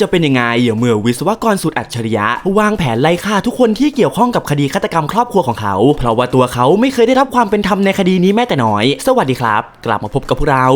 จะเป็นยังไงเมื่อวิศวกรสุดอัจฉริยะ วางแผนไล่ฆ่าทุกคนที่เกี่ยวข้องกับคดีฆาตกรรมครอบครัวของเขา เพราะว่าตัวเขาไม่เคยได้รับความเป็นธรรมในคดีนี้แม้แต่น้อย สวัสดีครับ กลับมาพบกับพวกเรา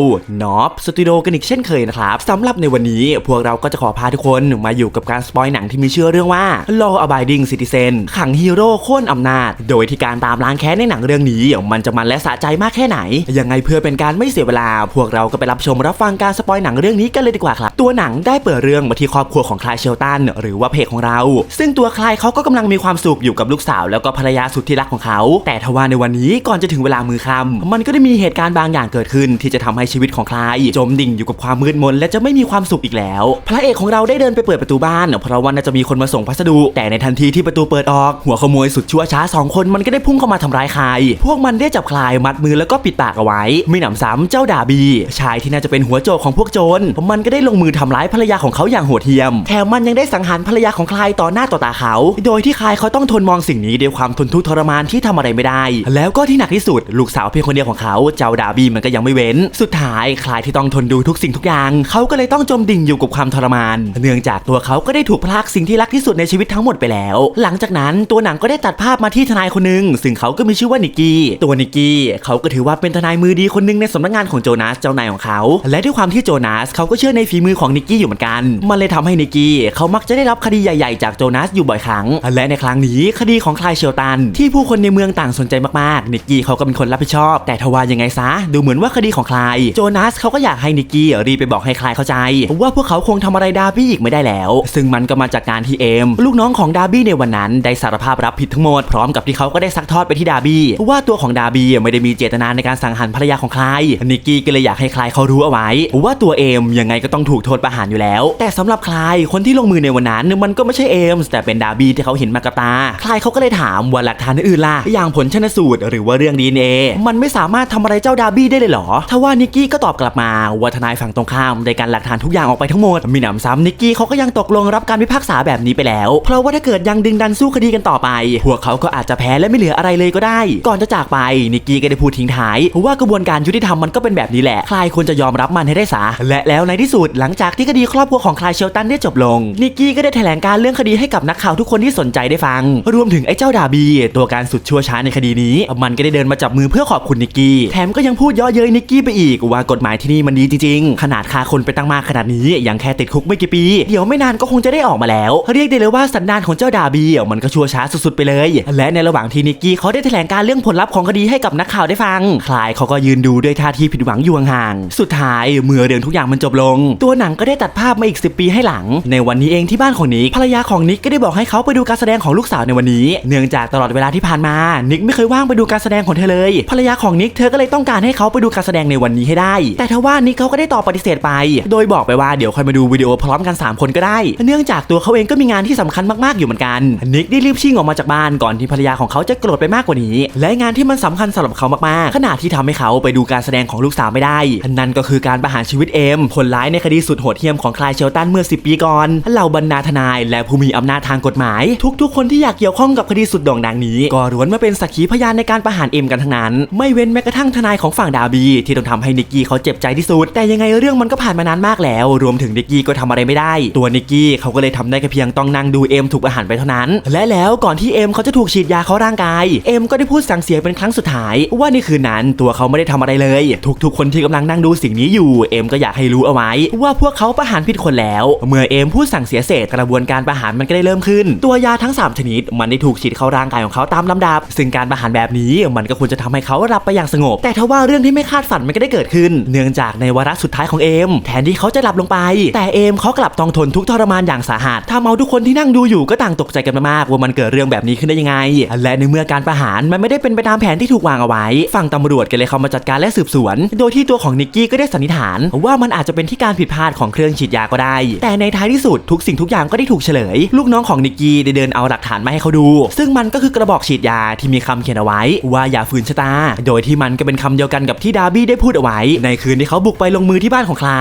นอฟสตูดิโอกันอีกเช่นเคยนะครับสำหรับในวันนี้พวกเราก็จะขอพาทุกคนมาอยู่กับการสปอยหนังที่มีชื่อเรื่องว่า Law Abiding Citizen ขังฮีโร่โค่นอำนาจ โดยที่การตามล้างแค้นในหนังเรื่องนี้มันจะมันและสะใจมากแค่ไหน ยังไงเพื่อเป็นการไม่เสียเวลา พวกเราก็ไปรับชมรับฟังการสปอยหนังเรื่องนี้กันเลยดีกว่าครับ ตัวหนังได้เปิดเรื่องมาที่ครอบครัวของคลายเชลตันหรือว่าเพจของเรา ซึ่งตัวคลายเขาก็กำลังมีความสุขอยู่กับลูกสาวแล้วก็ภรรยาสุดที่รักของเขา แต่ทว่าในวันนี้ก่อนจะถึงเวลามือค่ำมันก็ได้มีเหตุการณ์บางอย่างเกิดขึ้น ที่จะทำให้ชีวิตของคลายจมดิ่งอยู่กับความมืดมนและจะไม่มีความสุขอีกแล้ว พระเอกของเราได้เดินไปเปิดประตูบ้านเพราะว่าน่าจะมีคนมาส่งพัสดุ แต่ในทันทีที่ประตูเปิดออก หัวขโมยสุดชั่วช้าสองคนมันก็ได้พุ่งเข้ามาทำร้ายคลายพวกมันได้จับคลายมัดมือแล้วก็ปิดปากเอาไว้ไม่หนำซ้ำเจ้าดาบี ชายที่น่าจะเป็นหัวโจกของพวกโจรมันก็ได้ลงมือทำร้ายภรรยาของเขาอย่างโหดเหี้ยม แถมมันยังได้สังหารภรรยาของคลายต่อหน้าต่อตาเขา โดยที่คลายเขาต้องทนมองสิ่งนี้ด้วยความทนทุกข์ทรมานที่ทำอะไรไม่ได้ แล้วก็ที่หนักที่สุด ลูกสาวเพียงคนเดียวของเขา เจ้าดาบีมันก็ยังไม่เว้น สุดท้ายคลายที่ต้องทนดูทุกสิ่งทุกอย่าง เขาก็เลยต้องจมดิ่งอยู่กับความทรมาน เนื่องจากตัวเขาก็ได้ถูกพลากสิ่งที่รักที่สุดในชีวิตทั้งหมดไปแล้ว หลังจากนั้นตัวหนังก็ได้ตัดภาพมาที่ทนายคนหนึ่งซึ่งเขาก็มีชื่อว่านิกกี้ตัวนิกกี้เขาก็ถือว่าเป็นทนายมือดีคนหนึงในสำนักงานของโจนาสเจ้านายของเขา และด้วยความที่โจนาสเขาก็เชื่อในฝีมือของนิกกี้อยู่เหมือนกันมันเลยทำให้นิกกี้เขามักจะได้รับคดีใหญ่ๆ จากโจนาสอยู่บ่อยครั้ง และในครั้งนี้คดีของคลายเชลตัน ที่ผู้คนในเมืองต่างสนใจมากๆนิกกี้เขาก็เป็นคนรับผิดชอบ แต่ทว่ายังไงซะ ดูเหมือนว่าคดีของคลายโจนาสเขาก็อยากให้นิกกี้รีบไปบอกให้คลายเข้าใจ ว่าพวกเขาคงทำอะไรดาร์บี้อีกไม่ได้แล้ว ซึ่งมันก็มาจากการที่เอมลูกน้องของดาร์บี้ในวันนั้นได้สารภาพรับผิดทั้งหมดพร้อมกับที่เขาก็ได้ซักทอดไปที่ดาร์บี้ว่าตัวของดาร์บี้ไม่ได้มีเจตนาในการสังหารภรรยาของคลายนิกกี้ก็เลยอยากให้คลายเขารู้เอาไว้ ว่าตัวเอมยังไงก็ต้องถูกโทษประหารอยู่แล้ว แต่สำหรับคลายคนที่ลงมือในวันนั้นมันก็ไม่ใช่เอมส์แต่เป็นดาบี้ที่เขาเห็นมากับตา ใคลายเขาก็เลยถามว่าหลักฐานอื่นล่ะอย่างผลชนสูตรหรือว่าเรื่องดีเอมันไม่สามารถทำอะไรเจ้าดาบี้ได้เลยเหรอทว่านิกกี้ก็ตอบกลับมาว่าทนายฝั่งตรงข้ามได้การหลักฐานทุกอย่างออกไปทั้งหมด มีหนำซ้ำนิกกี้เขาก็ยังตกลงรับการพิพากษาแบบนี้ไปแล้ว เพราะว่าถ้าเกิดยังดึงดันสู้คดีกันต่อไป พวกเขาก็อาจจะแพ้และไม่เหลืออะไรเลยก็ได้ ก่อนจะจากไปนิกกี้ก็ได้พูดทิ้งท้ายว่ากระบวนการยุติธรรมมันก็เป็นแบบนี้แหละ ใคลายควรจะยอมรับมันให้ได้ซะและแล้วในที่สุดหลังจากที่คดีครอบครัวของคลายเชลตันได้จบลง นิกกี้ก็ได้แถลงการเรื่องคดีให้กับนักข่าวทุกคนที่สนใจได้ฟัง รวมถึงไอ้เจ้าดาบี ตัวการสุดชั่วช้าในคดีนี้ มันก็ได้เดินมาจับมือเพื่อขอบคุณนิกกี้ แถมก็ยังพูดย่อเย้ยนิกกี้ไปอีก ว่ากฎหมายที่นี่มันดีจริงๆ ขนาดฆ่าคนไปตั้งมากขนาดนี้ยังแค่ติดคุกไม่กี่ปี เดี๋ยวไม่นานก็คงจะได้ออกมาแล้ว เรียกได้เลยว่าสันดานของเจ้าดาบีมันก็ชั่วช้าสุดๆไปเลย และในระหว่างที่นิกกี้เขาได้แถลงการเรื่องผลลัพธ์ของคดีให้กับนักข่าวได้ฟัง คลายเขาก็ยืนดูด้วยท่าทีผิดหวังอยู่ห่างๆ สุดท้ายเมื่อเรื่องทุกอย่างมันจบลง ตัวหนังก็ได้ตัดภาพมาอีก 10 ปีให้หลัง ในวันนี้เองที่บ้านของนิกภรรยาของนิกก็ได้บอกให้เขาไปดูการแสดงของลูกสาวในวันนี้ เนื่องจากตลอดเวลาที่ผ่านมา นิกไม่เคยว่างไปดูการแสดงของเธอเลย ภรรยาของนิกเธอก็เลยต้องการให้เขาไปดูการแสดงในวันนี้ให้ได้ แต่ทว่านิกเขาก็ได้ตอบปฏิเสธไป โดยบอกไปว่าเดี๋ยวค่อยมาดูวิดีโอพร้อมกัน 3 คนก็ได้ เนื่องจากตัวเขาเองก็มีงานที่สำคัญมากๆอยู่เหมือนกัน นิกได้รีบชิ่งออกมาจากบ้านก่อนที่ภรรยาของเขาจะโกรธไปมากกว่านี้ และงานที่มันสำคัญสำหรับเขามากๆ ขณะที่ทำให้เขาไปดูการแสดงของลูกสาวไม่ได้ นั่นก็คือการประหารชีวิตเอมคนร้ายในคดีสุดโหดเหี้ยมของคลายเชลตันเมื่อ10 ปีก่อนเหล่าบรรดาทนาย และผู้มีอำนาจทางกฎหมาย ทุกๆ คนที่อยากเกี่ยวข้องกับคดีสุดโด่งดังนี้ ก็ล้วนมาเป็นสักขีพยานในการประหารเอ็มกันทั้งนั้น ไม่เว้นแม้กระทั่งทนายของฝั่งดาบี ที่ต้องทำให้นิกกี้เขาเจ็บใจที่สุด แต่ยังไงเรื่องมันก็ผ่านมานานมากแล้ว รวมถึงนิกกี้ก็ทำอะไรไม่ได้ ตัวนิกกี้เขาก็เลยทำได้แค่เพียงต้องนั่งดูเอ็มถูกประหารไปเท่านั้น และแล้วก่อนที่เอ็มเขาจะถูกฉีดยาเข้าร่างกายเอ็มก็ได้พูดสั่งเสียเป็นครั้งสุดท้าย ว่าในคืนนั้นตัวเขาไม่ได้ทำอะไรเลย ทุกๆ คนที่กำลังนั่งดูสิ่งนี้อยู่เอมก็อยากให้รู้เอาไว้ ว่าพวกเขาประหารผิดคนแล้วเมื่อเอมพูดสั่งเสียเสร็จกระบวนการประหารมันก็ได้เริ่มขึ้น ตัวยาทั้ง 3 ชนิด มันได้ถูกฉีดเข้าร่างกายของเขาตามลำดับ ซึ่งการประหารแบบนี้มันก็ควรจะทำให้เขารับไปอย่างสงบ แต่ทว่าเรื่องที่ไม่คาดฝันมันก็ได้เกิดขึ้น เนื่องจากในวาระสุดท้ายของเอม แทนที่เขาจะหลับลงไป แต่เอมเขากลับต้องทนทุกทรมานอย่างสาหัสทำเอาทุกคนที่นั่งดูอยู่ก็ต่างตกใจกันมากว่ามันเกิดเรื่องแบบนี้ขึ้นได้ยังไง และในเมื่อการประหารมันไม่ได้เป็นไปตามแผนที่ถูกวางเอาไว้ ฝั่งตำรวจก็เลยเข้ามาจัดการและสืบสวน โดยที่ตัวของนิกกี้ก็ได้สันนิษฐาน ว่ามันอาจจะเป็นที่การผิดพลาดของเครื่องฉีดยาก็ได้แต่ในท้ายที่สุดทุกสิ่งทุกอย่างก็ได้ถูกเฉลย ลูกน้องของนิกกี้ได้เดินเอาหลักฐานมาให้เขาดู ซึ่งมันก็คือกระบอกฉีดยาที่มีคำเขียนเอาไว้ ว่าอย่าฝืนชะตา โดยที่มันก็เป็นคำเดียวกันกับที่ดาร์บี้ได้พูดเอาไว้ ในคืนที่เขาบุกไปลงมือที่บ้านของใคร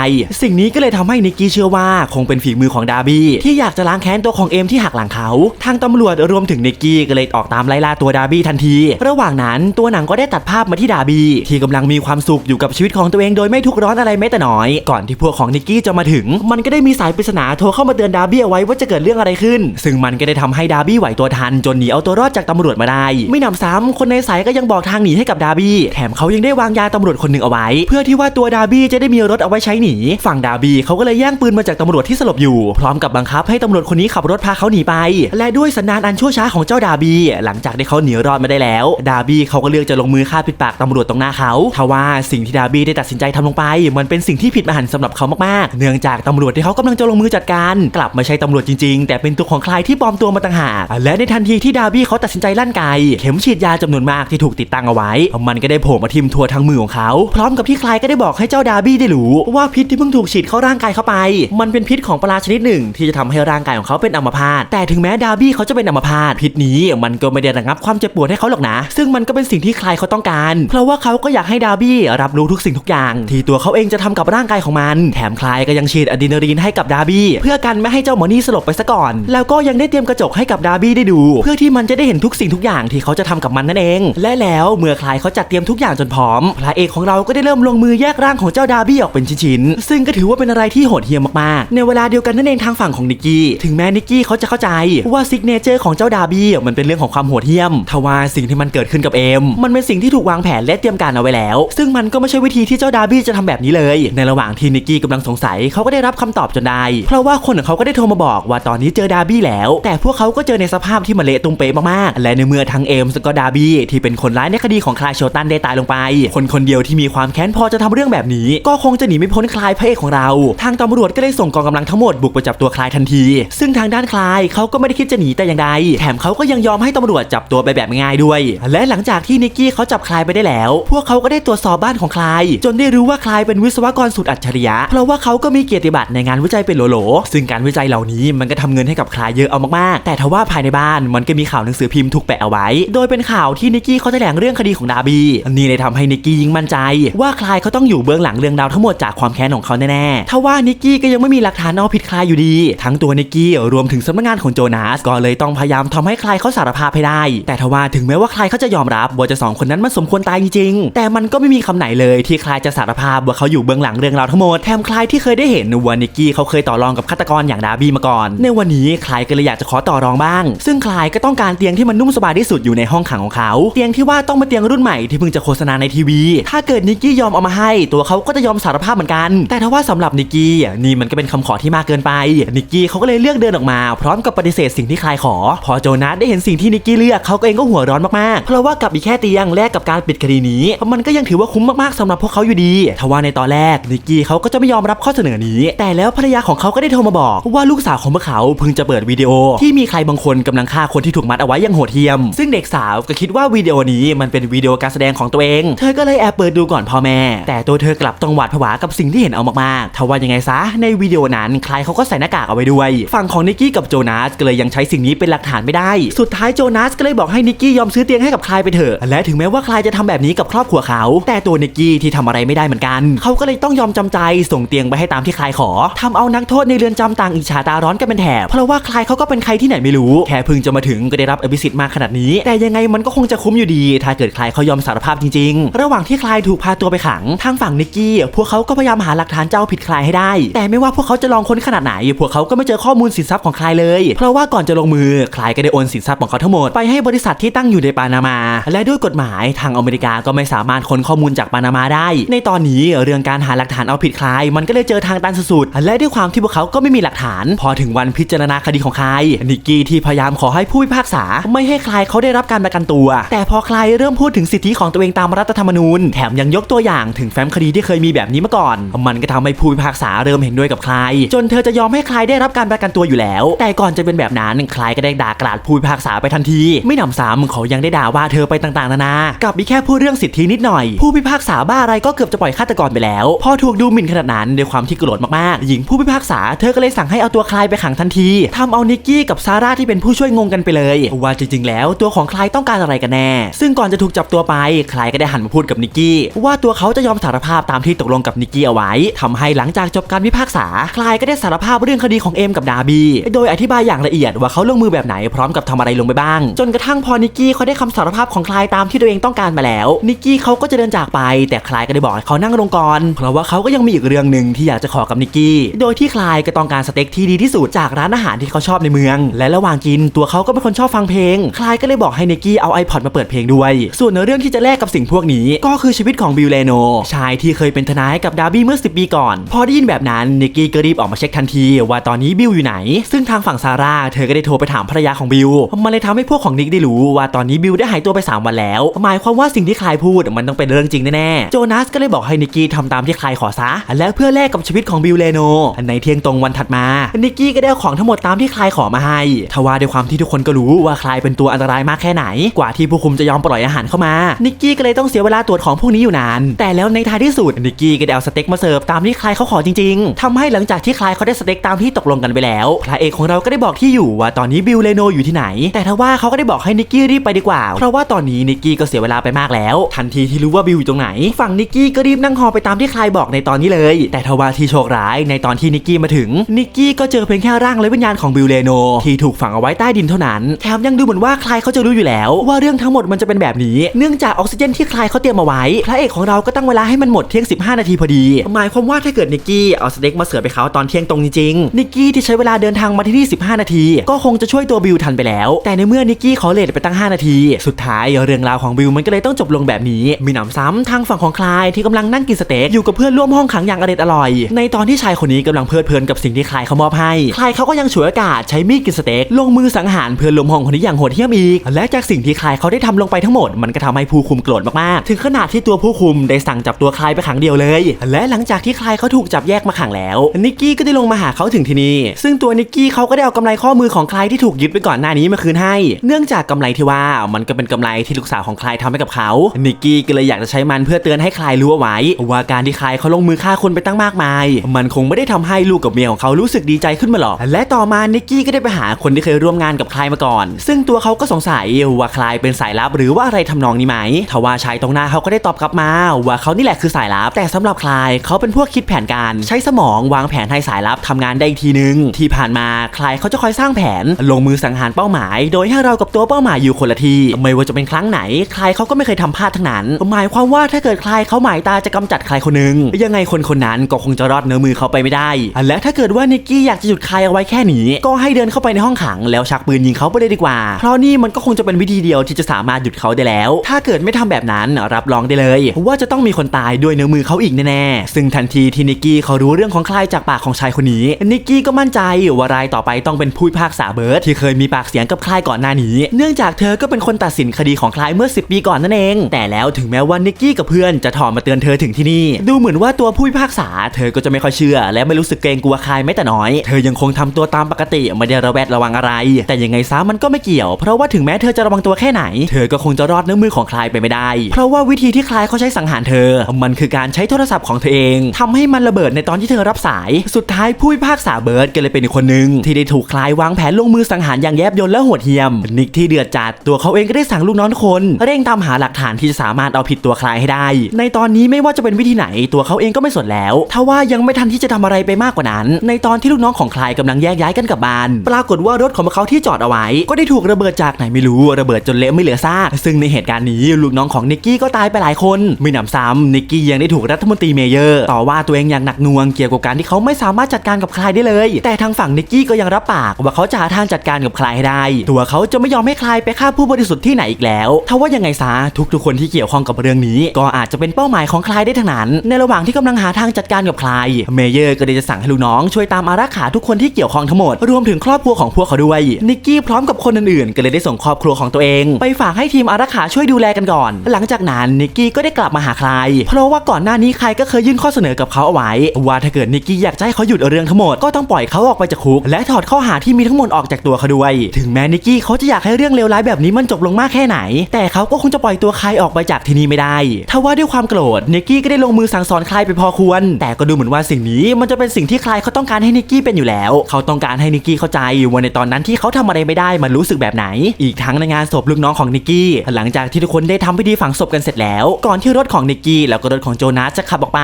สิ่งนี้ก็เลยทำให้นิกกี้เชื่อว่าคงเป็นฝีมือของดาร์บี้ที่อยากจะล้างแค้นตัวของเอมที่หักหลังเขา ทางตำรวจรวมถึงนิกกี้ก็เลยออกตามไล่ล่าตัวดาร์บี้ทันที ระหว่างนั้นตัวหนังก็ได้ตัดภาพมาที่ดาร์บี้ที่กำลังมีความสุขอยู่กับชีวิตของตัวเองโดยไม่ทุกร้อนอะไรแม้แต่น้อย ก่อนที่พวกของนิกกี้จะมาถึง มันก็ได้มีสายายปริศนาโทรเข้ามาเตือนดาร์บี้เอาไว้ว่าจะเกิดเรื่องอะไรขึ้น ซึ่งมันก็ได้ทำให้ดาร์บี้ไหวตัวทันจนหนีเอาตัวรอดจากตำรวจมาได้ ไม่หนำซ้ำคนในสายก็ยังบอกทางหนีให้กับดาร์บี้แถมเขายังได้วางยาตำรวจคนหนึ่งเอาไว้ เพื่อที่ว่าตัวดาร์บี้จะได้มีรถเอาไว้ใช้หนีฝั่งดาร์บี้เขาก็เลยแย่งปืนมาจากตำรวจที่สลบอยู่ พร้อมกับบังคับให้ตำรวจคนนี้ขับรถพาเขาหนีไป และด้วยสันดานอันชั่วช้าของเจ้าดาร์บี้หลังจากที่เขาหนีรอดมาได้แล้ว ดาร์บี้เขาก็เลือกจะลงมือฆ่าปิดปากตำรวจตรงหน้าเขาทว่าสิ่งที่ดาร์บี้ได้ตัดสินใจทำลงไป มันเป็นสิ่งที่ผิดมหันต์สำหรับเขามากๆ เนื่องจากตำรวจที่เขากำลังจะลงมือจัดการ กลับไม่ใช่ตำรวจจริงๆ แต่เป็นตัวของใครที่ปลอมตัวมาต่างหากและในทันทีที่ดาร์บี้เขาตัดสินใจลั่นไกเข็มฉีดยาจำนวนมากที่ถูกติดตั้งเอาไว้ มันก็ได้โผล่มาทิมทัวทั้งมือของเขา พร้อมกับที่ใครก็ได้บอกให้เจ้าดาร์บี้ได้รู้ว่าพิษที่เพิ่งถูกฉีดเข้าร่างกายเขาไป มันเป็นพิษของปลาชนิดหนึ่ง ที่จะทำให้ร่างกายของเขาเป็นอัมพาตแต่ถึงแม้ดาร์บี้เขาจะเป็นอัมพาตพิษนี้มันก็ไม่ได้ระงับความเจ็บปวดให้เขาหรอกนะ ซึ่งมันก็เป็นสิ่งที่ใครเขาต้องการ เพราะว่าเขาก็อยากให้ดาร์บี้รับรู้ทุกสิ่งทุกอย่าง ที่ตัวเขาเองจะทำกับร่างกายของมัน แถมคลายก็ยังฉีดอะดรีนาลีนให้กับดาร์บี้เพื่อกันไม่ให้เจ้าหมอนี่สลบไปซะก่อน แล้วก็ยังได้เตรียมกระจกให้กับดาร์บี้ได้ดู เพื่อที่มันจะได้เห็นทุกสิ่งทุกอย่างที่เขาจะทำกับมันนั่นเอง และแล้วเมื่อคลายเขาจัดเตรียมทุกอย่างจนพร้อมพระเอกของเราก็ได้เริ่มลงมือแยกร่างของเจ้าดาร์บี้ออกเป็นชิ้นๆซึ่งก็ถือว่าเป็นอะไรที่โหดเหี้ยมมากๆ ในเวลาเดียวกันนั่นเองทางฝั่งของนิกกี้ถึงแม้นิกกี้เขาจะเข้าใจว่าซิกเนเจอร์ของเจ้าดาร์บี้มันเป็นเรื่องของความโหดเหี้ยมทว่าสิ่งที่มันเกิดขึ้นกับเอมมันเป็นสิ่งที่ถูกวางแผนและเตรียมการเอาไว้แล้ว ซึ่งมันก็ไม่ใช่วิธีที่เจ้าดาร์บี้จะทำแบบนี้เลย ในระหว่างที่นิกกี้กำลังสงสัยเขาก็ได้รับคำตอบจนได้เพราะว่าคนของเขาก็ได้โทรมาบอกว่าตอนนี้เจอดาร์บี้แล้ว แต่พวกเขาก็เจอในสภาพที่มันเละตุ้มเป๊ะมากๆ และในเมื่อทั้งเอมส์ก็ดาร์บี้ที่เป็นคนร้ายในคดีของคลายโชตันได้ตายลงไป คนคนเดียวที่มีความแค้นพอจะทำเรื่องแบบนี้ ก็คงจะหนีไม่พ้นคลายพระเอกของเรา ทางตำรวจก็ได้ส่งกองกำลังทั้งหมดบุกไปจับตัวคลายทันที ซึ่งทางด้านคลายเขาก็ไม่ได้คิดจะหนีแต่อย่างใดแถมเขาก็ยังยอมให้ตำรวจจับตัวไปแบบง่ายด้วย และหลังจากที่นิกกี้เขาจับคลายไปได้แล้ว พวกเขาก็ได้ตรวจสอบบ้านของคลาย จนได้รู้ว่าคลายเป็นวิศวกรสุดอัจฉริยะ เพราะว่าเขาก็มีเกียรติบัตรในงานวิจัยเป็นโหลๆซึ่งการวิจัยเหล่านี้มันก็ทำเงินให้กับคลายเยอะเอามากๆ แต่ทว่าภายในบ้านมันก็มีข่าวหนังสือพิมพ์ถูกแปะเอาไว้ โดยเป็นข่าวที่นิกกี้เขาแถลงเรื่องคดีของดาบี้นี่เลยทำให้นิกกี้ยิ่งมั่นใจ ว่าคลายเขาต้องอยู่เบื้องหลังเรื่องราวทั้งหมดจากความแค้นของเขาแน่ๆทว่านิกกี้ก็ยังไม่มีหลักฐานเอาผิดคลายอยู่ดี ทั้งตัวนิกกี้รวมถึงสำนักงานของโจนาสก็เลยต้องพยายามทำให้คลายเขาสารภาพให้ได้ แต่ทว่าถึงแม้ว่าคลายเขาจะยอมรับว่าจะสองคนนั้นมันสมควรตายจริงๆแต่มันก็ไม่มีคำไหนเลยที่คลายจะสารภาพว่าเขาอยู่เบื้องหลังเรื่องราวทั้งหมดแถมคลายที่เคยได้เห็นว่านิกกี้เขาเคยต่อรองกับฆาตกรอย่างดาบี้มาก่อน ในวันนี้คลายก็เลยอยากจะขอต่อรองบ้าง ซึ่งคลายก็ต้องการเตียงที่มันนุ่มสบายที่สุดอยู่ในห้องขังของเขา เตียงที่ว่าต้องเป็นเตียงรุ่นใหม่ที่เพิ่งจะโฆษณาในทีวี ถ้าเกิดนิกกี้ยอมเอามาให้ ตัวเขาก็จะยอมสารภาพเหมือนกัน แต่ถ้าว่าสำหรับนิกกี้นี่มันก็เป็นคำขอที่มากเกินไป นิกกี้เขาก็เลยเลือกเดินออกมา พร้อมกับปฏิเสธสิ่งที่คลายขอ พอโจนัสได้เห็นสิ่งที่นิกกี้เลือกเขาก็เองก็หัวร้อนมากๆ เพราะว่ากับอีกแค่เตียงแลกกับการปิดคดีนี้ มันก็ยังถือว่าคุ้มมากๆสำหรับพวกเขาอยู่ดีทว่าในตอนแรกนิกกี้เขาก็จะไม่ยอมรับข้อเสนอนี้ แต่แล้วภรรยาของเขาก็ได้โทรมาบอก ว่าลูกสาวของพวกเขาเพิ่งจะเปิดวิดีโอ ที่มีใครบางคนกำลังฆ่าคนที่ถูกมัดเอาไว้อย่างโหดเหี้ยม ซึ่งเด็กสาวก็คิดว่าวิดีโอนี้มันเป็นวิดีโอการแสดงของตัวเอง เธอก็เลยแอบเปิดดูก่อนพ่อแม่ แต่ตัวเธอกลับต้องหวาดผวากับสิ่งที่เห็นเอามากๆทว่ายังไงซะในวิดีโอนั้นใครเขาก็ใส่หน้ากากเอาไว้ด้วย ฝั่งของนิกกี้กับโจนาสก็เลยยังใช้สิ่งนี้เป็นหลักฐานไม่ได้ สุดท้ายโจนาสก็เลยบอกให้นิกกี้ยอมซื้อเตียงให้กับคลายไปเถอะ และถึงแม้ว่าคลายจะทำแบบนี้กับครอบครัวเขา แต่ตัวนิกกี้ที่ทำอะไรไม่ได้เหมือนกัน เขาก็เลยต้องยอมจำใจส่งเตียงไปให้ตามที่คลายขอทำเอานักโทษในเรือนจำต่างอิจฉาตาร้อนกันเป็นแถบเพราะว่าใคลายเขาก็เป็นใครที่ไหนไม่รู้แค่เพิ่งจะมาถึงก็ได้รับอภิสิทธิ์มาขนาดนี้ แต่ยังไงมันก็คงจะคุ้มอยู่ดี ถ้าเกิดใคลายเขายอมสารภาพจริง ๆ ระหว่างที่ใคลายถูกพาตัวไปขังทางฝั่งนิกกี้ พวกเขาก็พยายามหาหลักฐานเจ้าผิดใคลายให้ได้ แต่ไม่ว่าพวกเขาจะลองค้นขนาดไหน พวกเขาก็ไม่เจอข้อมูลสินทรัพย์ของใคลายเลย เพราะว่าก่อนจะลงมือใคลายก็ได้โอนสินทรัพย์ของเขาทั้งหมดไปให้บริษัทที่ตั้งอยู่ในปานามา และด้วยกฎหมายทางอเมริกาก็ไม่สามารถค้นข้อมูลจากปานามาได้ ในตอนนี้เรื่องการหาหลักฐานเอาผิดคลายมันก็เลยเจอทางตันสุดๆและด้วยความที่พวกเขาก็ไม่มีหลักฐาน พอถึงวันพิจารณาคดีของคลายนิกกี้ที่พยายามขอให้ผู้พิพากษา ไม่ให้คลายเขาได้รับการประกันตัว แต่พอคลายเริ่มพูดถึงสิทธิของตัวเองตามรัฐธรรมนูญ แถมยังยกตัวอย่างถึงแฟ้มคดีที่เคยมีแบบนี้มาก่อน มันก็ทำให้ผู้พิพากษาเริ่มเห็นด้วยกับคลายจนเธอจะยอมให้คลายได้รับการประกันตัวอยู่แล้ว แต่ก่อนจะเป็นแบบนั้นคลายก็ได้ด่ากราดผู้พิพากษาไปทันที ไม่หนำซ้ำเขายังได้ด่าว่าเธอไปต่างๆ นานากับมีแค่พูดเรื่องสิทธินิดหน่อย ผู้พิพากษาบ้าอะไรก็เกือบจะปล่อยฆาตกรไปแล้ว พอถูกดูหมิ่นขนาดนั้นด้วยความที่โกรธมากๆหญิงผู้พิพากษาเธอก็เลยสั่งให้เอาตัวคลายไปขังทันทีทำเอานิกกี้กับซาร่าที่เป็นผู้ช่วยงงกันไปเลย ว่าจริงๆ แล้วตัวของคลายต้องการอะไรกันแน่ ซึ่งก่อนจะถูกจับตัวไปคลายก็ได้หันมาพูดกับนิกกี้ ว่าตัวเขาจะยอมสารภาพตามที่ตกลงกับนิกกี้เอาไว้ทำให้หลังจากจบการพิพากษาคลายก็ได้สารภาพเรื่องคดีของเอ็มกับดาบีโดยอธิบายอย่างละเอียดว่าเขาลงมือแบบไหนพร้อมกับทำอะไรลงไปบ้าง จนกระทั่งพอนิกกี้เขาได้คำสารภาพของคลายตามที่ตัวเองต้องการมาแล้วนิกกี้เขาก็จะเดินจากไป แต่คลายก็ได้บอกให้เขานั่งลงก่อนเพราะว่าเขาก็ยังมีอีกเรื่องหนึ่งที่อยากจะขอกับนิกกี้โดยที่คลายก็ต้องการสเต็กที่ดีที่สุดจากร้านอาหารที่เขาชอบในเมือง และระหว่างกินตัวเขาก็เป็นคนชอบฟังเพลง คลายก็เลยบอกให้นิกกี้เอา iPod มาเปิดเพลงด้วย ส่วนในเรื่องที่จะแลกกับสิ่งพวกนี้ ก็คือชีวิตของบิลเลโนชายที่เคยเป็นทนายกับดาร์บี้เมื่อ 10 ปีก่อน พอได้ยินแบบนั้นนิกกี้ก็รีบออกมาเช็คทันทีว่าตอนนี้บิลอยู่ไหน ซึ่งทางฝั่งซาร่าเธอก็ได้โทรไปถามภรรยาของบิลมันเลยทำให้พวกของนิกได้รู้ว่าตอนนี้บิลได้หายตัวไปสามวันแล้ว หมายความว่าสิ่งที่คลายพูดมันต้องเป็นเรื่องจริงแน่ๆโจนัสก็เลยบอกให้นิกกี้ทำตามที่คลายขอซะและเพื่อแลกกับชีวิตของบิลเลโนในเที่ยงตรงวันถัดมา นิกกี้ก็ได้ของทั้งหมดตามที่คลายขอมาให้ทว่าด้วยความที่ทุกคนก็รู้ว่าคลายเป็นตัวอันตรายมากแค่ไหน กว่าที่ผู้คุมจะยอมปล่อยอาหารเข้ามา นิกกี้ก็เลยต้องเสียเวลาตรวจของพวกนี้อยู่นาน แต่แล้วในท้ายที่สุดนิกกี้ก็ได้เอาสเต็กมาเสิร์ฟตามที่คลายเขาขอจริงๆทำให้หลังจากที่คลายเขาได้สเต็กตามที่ตกลงกันไปแล้ว พระเอกของเราก็ได้บอกที่อยู่ว่าตอนนี้บิลเลโนอยู่ที่ไหน แต่ทว่าเขาก็ได้บอกให้นิกกี้รีบไปดีกว่า เพราะว่าตอนนี้นิกกี้ก็เสียเวลาไปมากแล้ว ทันทีที่รู้ว่าบิลอยู่ตรงไหน ฝั่งนิกกี้ก็รีบนั่งฮอไปตามที่คลายบอกในตอนนี้เลย แต่ทว่าที่โชคร้ายในตอนที่นิิกกี้มาถึง นิกกี้ก็เจอเพียงแค่ร่างและวิญญาณของบิลเลโน ที่ถูกฝังเอาไว้ใต้ดินเท่านั้น แถมยังดูเหมือนว่าคลายเขาจะรู้อยู่แล้ว ว่าเรื่องทั้งหมดมันจะเป็นแบบนี้ เนื่องจากออกซิเจนที่คลายเขาเตรียมมาไว้ พระเอกของเราก็ตั้งเวลาให้มันหมดเที่ยง 15 นาทีพอดี หมายความว่าถ้าเกิดนิกกี้เอาสเต็กมาเสิร์ฟไปเขาตอนเที่ยงตรงจริงๆนิกกี้ที่ใช้เวลาเดินทางมาที่นี่ 15 นาที ก็คงจะช่วยตัวบิลทันไปแล้ว แต่ในเมื่อนิกกี้ขาเลทไปตั้ง 5 นาที สุดท้ายเรื่องราวของบิลมันก็เลยต้องจบลงแบบนี้ มีหนำซ้ำทางฝั่งของคลายที่กำลังนั่งกินสเต็กอยู่กับเพื่อนร่วมห้องขังอย่างอร่อยอร่อย ในตอนที่ชายคนนี้กำลังเพลิดเพลินกับสิ่งที่คลายเขามอบให้ คลายเขาก็ยังฉวยโอกาสใช้มีดกินสเต็กลงมือสังหารเพื่อนร่วมห้องคนนี้อย่างโหดเหี้ยมอีก และจากสิ่งที่คลายเขาได้ทำลงไปทั้งหมด มันก็ทำให้ผู้คุมโกรธมากๆ ถึงขนาดที่ตัวผู้คุมได้สั่งจับตัวคลายไปขังเดียวเลย และหลังจากที่คลายเขาถูกจับแยกมาขังแล้ว นิกกี้ก็ได้ลงมาหาเขาถึงที่นี่ ซึ่งตัวนิกกี้เขาก็ได้เอากำไรข้อมือของคลายที่ถูกยึดไปก่อนหน้านี้มาคืนให้ เนื่องจากกำไรที่ว่ามันก็เป็นกำไรที่ลูกสาวของคลายทำให้กับเขา นิกกี้ก็เลยอยากจะใช้มันเพื่อเตือนให้คลายรู้เอาไว้ ว่าการที่คลายเขาลงมือฆ่าคนไปตั้งมากมาย มันคงไม่ได้ทำให้ให้ลูกกับเมียของเขารู้สึกดีใจขึ้นมาหรอก และต่อมานิกกี้ก็ได้ไปหาคนที่เคยร่วมงานกับคลายมาก่อน ซึ่งตัวเขาก็สงสัยว่าคลายเป็นสายลับหรือว่าอะไรทำนองนี้ไหมทว่าชายตรงหน้าเขาก็ได้ตอบกลับมา ว่าเขานี่แหละคือสายลับ แต่สำหรับคลายเขาเป็นพวกคิดแผนการ ใช้สมองวางแผนให้สายลับทำงานได้อีกทีนึง ที่ผ่านมาคลายเขาจะคอยสร้างแผน ลงมือสังหารเป้าหมาย โดยให้เรากับตัวเป้าหมายอยู่คนละที่ไม่ว่าจะเป็นครั้งไหนคลายเขาก็ไม่เคยทำพลาดทั้งนั้น หมายความว่าถ้าเกิดคลายเขาหมายตาจะกำจัดใครคนหนึ่งยังไงคนคนนั้นก็คงจะรอดเนื้อมือเขาไปไม่ได้และถ้าเกิดว่านิกกี้อยากจะหยุดคลายเอาไว้แค่นี้ ก็ให้เดินเข้าไปในห้องขังแล้วชักปืนยิงเขาไปเลยดีกว่า เพราะนี่มันก็คงจะเป็นวิธีเดียวที่จะสามารถหยุดเขาได้แล้ว ถ้าเกิดไม่ทำแบบนั้นรับรองได้เลย ว่าจะต้องมีคนตายด้วยเนื้อมือเขาอีกแน่ๆซึ่งทันทีที่นิกกี้เขารู้เรื่องของคลายจากปากของชายคนนี้นิกกี้ก็มั่นใจว่ารายต่อไปต้องเป็นผู้พิพากษาเบิร์ดที่เคยมีปากเสียงกับคลายก่อนหน้านี้ เนื่องจากเธอก็เป็นคนตัดสินคดีของคลายเมื่อ 10 ปีก่อนนั่นเอง แต่แล้วถึงแม้ว่านิกกี้กับเพื่อนจะถอมาเตือนเธอถึงที่นี่ ดูเหมือนว่าตัวผู้พิพากษา เธอก็จะไม่ค่อยเชื่อและไม่รู้สึกเกรงกลัวคลายแม้แต่น้อย เธอยังคงทำตัวตามปกติไม่ได้ระแวดระวังอะไร แต่ยังไงซะมันก็ไม่เกี่ยว เพราะว่าถึงแม้เธอจะระวังตัวแค่ไหน เธอก็คงจะรอดเนื้อมือของคลายไปไม่ได้ เพราะว่าวิธีที่คลายเขาใช้สังหารเธอ มันคือการใช้โทรศัพท์ของเธอเองทำให้มันระเบิดในตอนที่เธอรับสาย สุดท้ายผู้พิพากษาเบิร์ดก็เลยเป็นอีกคนหนึ่งที่ได้ถูกคลายวางแผนลงมือสังหารอย่างแยบยลและโหดเหี้ยม นิกที่เดือดจัดตัวเขาเองก็ได้สั่งลูกน้องคนเร่งตามหาหลักฐานที่จะสามารถเอาผิดตัวคลายให้ได้ ในตอนนี้ไม่ว่าจะเป็นวิธีไหนตัวเขาเองก็ไม่สนแล้วทว่ายังไม่ทันที่จะทำอะไรไปมากกว่านั้น ในตอนที่ลูกน้องของคลายกำลังแยกย้ายกันกลับบ้าน ปรากฏว่ารถของพวกเขาที่จอดเอาไว้ ก็ได้ถูกระเบิดจากไหนไม่รู้ระเบิดจนเละไม่เหลือซากซึ่งในเหตุการณ์นี้ลูกน้องของนิกกี้ก็ตายไปหลายคนไม่หนำซ้ำนิกกี้ยังได้ถูกรัฐมนตรีเมเยอร์ต่อว่าตัวเองอย่างหนักหน่วงเกี่ยวกับการที่เขาไม่สามารถจัดการกับคลายได้เลย แต่ทางฝั่งนิกกี้ก็ยังรับปากว่าเขาจะหาทางจัดการกับคลายให้ได้ ตัวเขาจะไม่ยอมให้คลายไปฆ่าผู้บริสุทธิ์ที่ไหนอีกแล้วถ้าว่ายังไงซะทุกๆคนที่เกี่ยวข้องกับเรื่องนี้ ก็อาจจะเป็นเป้าหมายของคลายได้ทั้งนั้น ในระหว่างที่กำลังหาทางจัดการกับคลายเมเยอร์ก็เลยจะสั่งให้ลูกน้องช่วยตามอารักขาทุกคนที่เกี่ยวข้องทั้งหมด รวมถึงครอบครัวของพวกเขาด้วยนิกกี้พร้อมกับคนอื่นๆก็เลยได้ส่งครอบครัวของตัวเอง ไปฝากให้ทีมอารักขาช่วยดูแลกันก่อน หลังจากนั้นนิกกี้ก็ได้กลับมาหาใคลายเพราะว่าก่อนหน้านี้ใครก็เคยยื่นข้อเสนอกับเขาเอาไว้ ว่าถ้าเกิดนิกกี้อยากให้เขาหยุดเรื่องทั้งหมดก็ต้องปล่อยเขาออกไปจากคุก และถอดข้อหาที่มีทั้งหมดออกจากตัวเขาด้วย ถึงแม้นิกกี้เขาจะอยากให้เรื่องเลวร้ายแบบนี้มันจบลงมากแค่ไหน แต่เขาก็คงจะปล่อยตัวใคลายออกไปจากที่นี่ไม่ได้ทว่าด้วยความโกรธนิกกี้ก็ได้ลงมือสั่งสอนคลายไปพอควร แต่ก็ดูเหมือนว่าสิ่งนี้มันจะเป็นสิ่งที่ใคลายเขาต้องการให้นิกกี้เป็นอยู่แล้ว เขาต้องการให้นิกกี้เข้าใจว่าในตอนนั้นที่เขาทำอะไรไม่ได้มันรู้สึกแบบไหน อีกทั้งในงานศพลูกน้องของนิกกี้หลังจากที่ทุกคนได้ทำพิธีฝังศพกันเสร็จแล้ว ก่อนที่รถของนิกกี้แล้วก็รถของโจนาสจะขับออกไป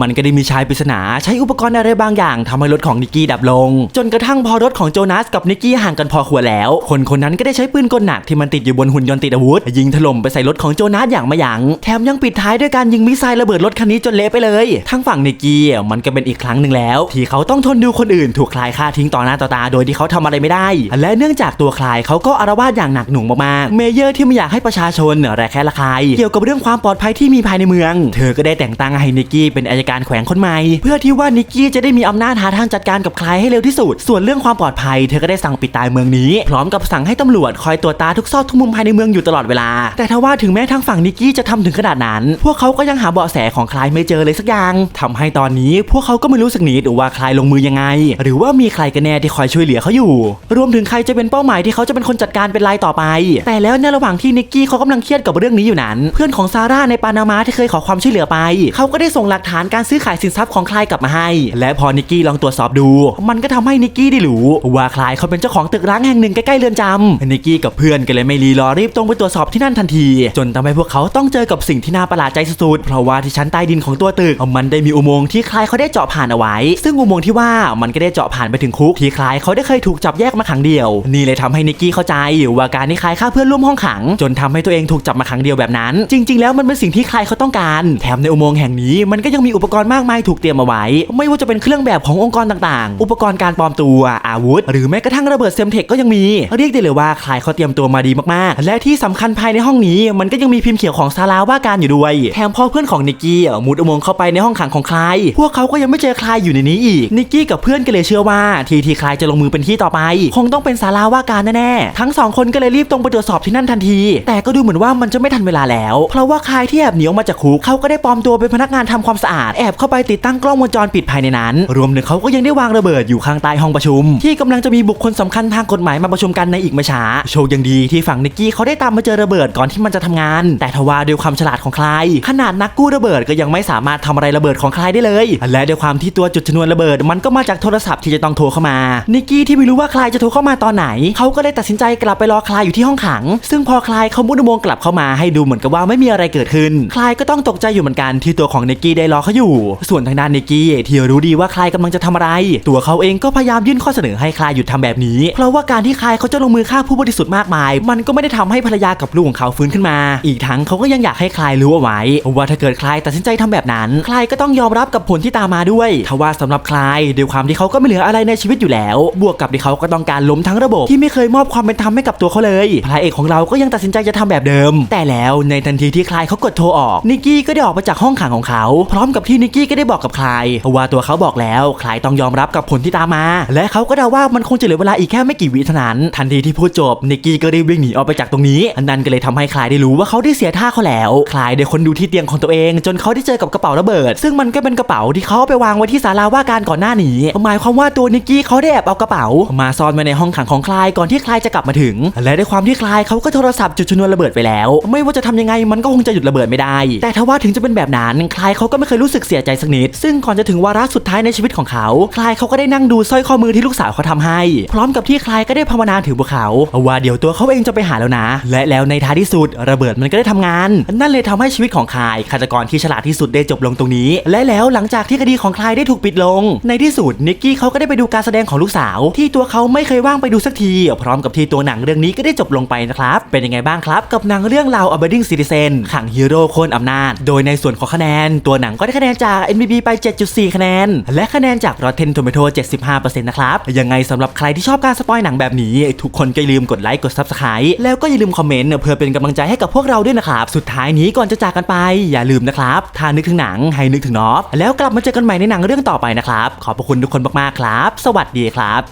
มันก็ได้มีชายปริศนาใช้อุปกรณ์อะไรบางอย่างทำให้รถของนิกกี้ดับลง จนกระทั่งพอรถของโจนาสกับนิกกี้ห่างกันพอควรแล้ว คนคนนั้นก็ได้ใช้ปืนกลหนักที่มันติดอยู่บนหุ่นยนต์ติดอาวุธยิงถล่มไปใส่รถของโจนาสอย่างไม่ยัง้งแถมยังปิดท้ายด้วยการยิงมิสไซล์ระเบิดรถคันนี้จนเละไปเลย ทั้งฝั่งนิกกี้มันก็เป็นอีกครั้งหนึ่งแล้วที่เขาต้องทนดูคนอื่นถูกคลายฆ่าทิ้งต่อหน้าต่อตาโดยที่เขาทำอะไรไม่ได้ และเนื่องจากตัวคลายเขาก็อารวาสอย่างหนักหน่วงมากๆเมเยอร์ที่ไม่อยากให้ประชาชนระแคะระคายเกี่ยวกับเรื่องความปลอดภัยที่มีภายในเมือง เธอก็ได้แต่งตั้งให้นิกกี้เป็นอายการแขวงคนใหม่เพื่อที่ว่านิกกี้จะได้มีอำนาจหาทางจัดการกับคลายให้เร็วที่สุด ส่วนเรื่องความปลอดภัย เธอก็ได้สั่งปิดตายเมืองนี้ พร้อมกับสั่งให้ตำรวจคอยตรวจตาทุกซอกทุกมุมภายในเมืองอยู่ตลอดเวลา แต่ถ้าว่าถึงแม้ทางฝั่งนิกกี้จะทำถึงขนาดนั้น พวกเขาก็ยังหาเบาะแสของคลายไม่เจอเลยสักอย่างทำให้ตอนนี้พวกเขาก็ไม่รู้สึกหนีหรือว่าใคลายลงมือยังไง หรือว่ามีใครกันแน่ที่คอยช่วยเหลือเขาอยู่ รวมถึงใครจะเป็นเป้าหมายที่เขาจะเป็นคนจัดการเป็นรายต่อไป แต่แล้วในระหว่างที่นิกกี้เขากำลังเครียดกับเรื่องนี้อยู่นั้น เพื่อนของซาร่าในปานามาที่เคยขอความช่วยเหลือไป เขาก็ได้ส่งหลักฐานการซื้อขายสินทรัพย์ของใคลายกลับมาให้ และพอนิกกี้ลองตรวจสอบดู มันก็ทำให้นิกกี้ได้รู้ว่าใคลายเขาเป็นเจ้าของตึกร้างแห่งหนึ่งใกล้ๆเรือนจำนิกกี้กับเพื่อนก็เลยไม่รีรอรีบตรงไปตรวจสอบที่นั่นทันที จนทำให้พวกเขาต้องเจอกับสิ่งที่น่าประหลาดใจสุดๆเพราะว่าที่ชั้นใต้ดินของตัวตึกมันได้มีอุโมงค์ที่คลายเขาได้เจาะผ่านเอาไว้ซึ่งอุโมงค์ที่ว่ามันก็ได้เจาะผ่านไปถึงคุกที่คลายเขาได้เคยถูกจับแยกมาขังเดียว นี่เลยทำให้นิกกี้เข้าใจว่าการที่คลายฆ่าเพื่อนร่วมห้องขัง จนทำให้ตัวเองถูกจับมาขังเดียวแบบนั้น จริง ๆ แล้วมันเป็นสิ่งที่คลายเขาต้องการแถมในอุโมงค์แห่งนี้มันก็ยังมีอุปกรณ์มากมายถูกเตรียมเอาไว้ ไม่ว่าจะเป็นเครื่องแบบขององค์กรต่างๆ อุปกรณ์การปลอมตัวอาวุธ หรือแม้กระทั่งระเบิดเซมเทคก็ยังมี เรียกได้เลยว่าคลายเขาเตรียมตัวมาดีมากๆ และที่สำคัญภายในห้องนี้มันก็ยังมีพิมพ์เขียวของซาร่าว่าการอยู่ด้วยแถมพอเพื่อนของนิกกี้มุดอุโมงค์เข้าไปในห้องขังของคลายพวกเขาก็ยังไม่เจอคลายอยู่ในนี้อีก นิกกี้กับเพื่อนก็เลยเชื่อว่า ทีที่คลายจะลงมือเป็นที่ต่อไป คงต้องเป็นซาราว่าการแน่ๆทั้งสองคนก็เลยรีบตรงไปตรวจสอบที่นั่นทันที แต่ก็ดูเหมือนว่ามันจะไม่ทันเวลาแล้ว เพราะว่าคลายที่แอบหนีออกมาจากคุกเขาก็ได้ปลอมตัวเป็นพนักงานทำความสะอาดแอบเข้าไปติดตั้งกล้องวงจรปิดภายในนั้น รวมถึงเขาก็ยังได้วางระเบิดอยู่ข้างใต้ห้องประชุม ที่กำลังจะมีบุคคลสำคัญทางกฎหมายมาประชุมกันในอีกไม่ช้าโชคยังดีที่ฝั่งนิกกี้เขาได้ตามมาเจอระเบิดก่อนที่มันจะทำงาน แต่ทว่าด้วยความฉลาดของคลายขนาดนักกู้ระเบิดก็ยังไม่สามารถทำอะไรระเบิดของคลายได้เลย และด้วยความที่ตัวจุดชนวนระเบิด มันก็มาจากโทรศัพท์ที่จะต้องโทรเข้ามานิกกี้ที่ไม่รู้ว่าคลายจะโทรเข้ามาตอนไหนเขาก็เลยตัดสินใจกลับไปรอคลายอยู่ที่ห้องขัง ซึ่งพอคลายเขามุดอุโมงกลับเข้ามาให้ดูเหมือนกับว่าไม่มีอะไรเกิดขึ้น คลายก็ต้องตกใจอยู่เหมือนกันที่ตัวของนิกกี้ได้รอเขาอยู่ ส่วนทางด้านนิกกี้ที่รู้ดีว่าคลายกำลังจะทำอะไร ตัวเขาเองก็พยายามยื่นข้อเสนอให้คลายหยุดทำแบบนี้ เพราะว่าการที่คลายเขาจะลงมือฆ่าผู้บริสุทธิ์มากมาย มันก็ไม่ได้ทำให้ภรรยากับลูกของเขาฟื้นขึ้นมา อีกทั้งเขาก็ยังอยากให้คลายรู้เอาไว้ ว่าถ้าเกิดคลายตัดสินใจทำแบบนั้น คลายก็ต้องยอมรับกับผลที่ตามมาด้วยทว่าสำหรับคลายด้วยความที่เขาก็ไม่เหลืออะไรในชีวิตอยู่แล้ว บวกกับที่เขาก็ต้องการล้มทั้งระบบที่ไม่เคยมอบความเป็นธรรมให้กับตัวเขาเลยพระเอกของเราก็ยังตัดสินใจจะทำแบบเดิม แต่แล้วในทันทีที่คลายเขากดโทรออกนิกกี้ก็ได้ออกมาจากห้องขังของเขา พร้อมกับที่นิกกี้ก็ได้บอกกับคลายว่าตัวเขาบอกแล้วคลายต้องยอมรับกับผลที่ตามมา และเขาก็เดาว่ามันคงจะเหลือเวลาอีกแค่ไม่กี่วิเท่านั้น ทันทีที่พูดจบนิกกี้ก็รีบวิ่งหนีออกไปจากตรงนี้อันนั้นก็เลยทำให้คลายได้รู้ว่าเขาได้เสียท่าเขาแล้วคลายได้คนดูที่เตียงของตัวเอง จนเขาได้เจอกับกระเป๋าระเบิด ซึ่งมันก็เป็นกระเป๋าที่เขาไปวางไว้ที่ศาลาว่าการก่อนหน้านี้หมายความว่าตัวนิกกี้เขาได้แอบเอากระเป๋า มาซ่อนไว้ในห้องขังของคลายก่อนที่คลายจะกลับมาถึง และด้วยความที่คลายเขาก็โทรศัพท์จุดชนวนระเบิดไปแล้ว ไม่ว่าจะทำยังไงมันก็คงจะหยุดระเบิดไม่ได้ แต่ถ้าว่าถึงจะเป็นแบบนั้นคลายเขาก็ไม่เคยรู้สึกเสียใจสักนิด ซึ่งก่อนจะถึงวาระสุดท้ายในชีวิตของเขาคลายเขาก็ได้นั่งดูสร้อยข้อมือที่ลูกสาวเขาทำให้ พร้อมกับที่คลายก็ได้ภาวนาถึงพวกเขาว่าเดี๋ยวตัวเขาเองจะไปหาแล้วนะ และแล้วในท้ายที่สุดระเบิดมันก็ได้ทำงาน นั่นเลยทำให้ชีวิตของคลายฆาตกรที่ฉลาดที่สุดได้จบลงตรงนี้ และแล้วหลังจากที่คดีของคลายได้ถูกปิดลง ในที่สุดนิกกี้เขาก็ได้ไปดูการแสดงของลูกสาว ที่ตัวเขาไม่เคยว่างไปดูสักที พร้อมกับที่ตัวหนังเรื่องนี้ก็ได้จบลงไปนะครับ เป็นยังไงบ้างครับ กับหนังเรื่องราว Abiding Citizen ขังฮีโร่โคนอำนาจ โดยในส่วนของคะแนน ตัวหนังก็ได้คะแนนจาก NBB ไป 7.4 คะแนน และคะแนนจาก Rotten Tomato 75%นะครับยังไงสำหรับใครที่ชอบการสปอยหนังแบบนี้ ทุกคนก็อย่าลืมกดไลค์กด Subscribe แล้วก็อย่าลืมคอมเมนต์เพื่อเป็นกำลังใจให้กับพวกเราด้วยนะครับสุดท้ายนี้ก่อนจะจากกันไป อย่าลืมนะครับถ้านึกถึงหนังให้นึกถึงนอฟแล้วกลับมาเจอกันใหม่ในหนังเรื่องต่อไปนะครับ ขอบพระคุณทุกคนมากๆครับ สวัสดีครับ